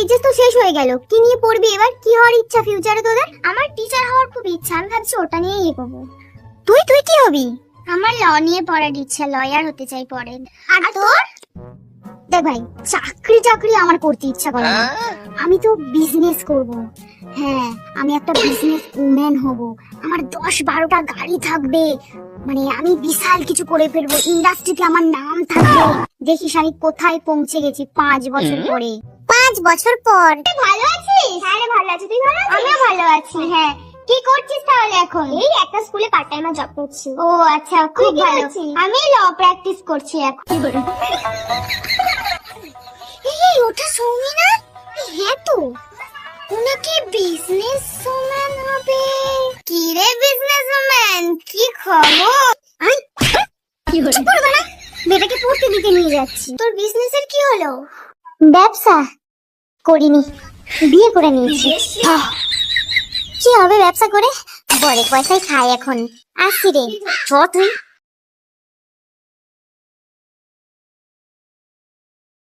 HS তো শেষ হয়ে গেল। কি নিয়ে পড়বি এবার? কি হওয়ার ইচ্ছা ফিউচারে তোদের? আমার টিচার হওয়ার খুব ইচ্ছা আমি ভাবছি ওটা নিয়েই এগোবো। তুই তুই কি হবি? আমার ল নিয়ে পড়ার ইচ্ছা লয়ার হতে চাই পরে। আর তোর? দেখ ভাই চাকরি চাকরি আমার করতে ইচ্ছা করে না। আমি তো বিজনেস করব। হ্যাঁ আমি একটা বিজনেস উম্যান হব। আমার দশ বারোটা গাড়ি থাকবে। মানে আমি বিশাল কিছু করে ফেলব। ইন্ডাস্ট্রিতে আমার নাম থাকবে। দেখিস আমি কোথায় পৌঁছে গেছি পাঁচ বছর পরে। পাঁচ বছর পর। ভালো আছিস? হ্যাঁ ভালো আছি। তুই ভালো আছিস? আমিও ভালো আছি। হ্যাঁ। কি করছিস তাহলে এখন? এই একটা স্কুলে পার্ট টাইমে জব করছি। ও আচ্ছা খুব ভালো। আমি ল প্র্যাকটিস করছি এখন। এই ওটা সৌমি না হ্যাঁ তো। নাকি বিজনেস ওম্যান হবে? কি রে বিজনেস ওম্যান কি খবর? আই কি হলো মেয়েটাকে পড়তে দিতে নিয়ে যাচ্ছি। তোর বিজনেসের কি হলো? ব্যবসা। করিনি বিয়ে করে নিয়েছি। কি হবে ব্যবসা করে? বরের পয়সায় খাই এখন। আসছি রে চ তুই।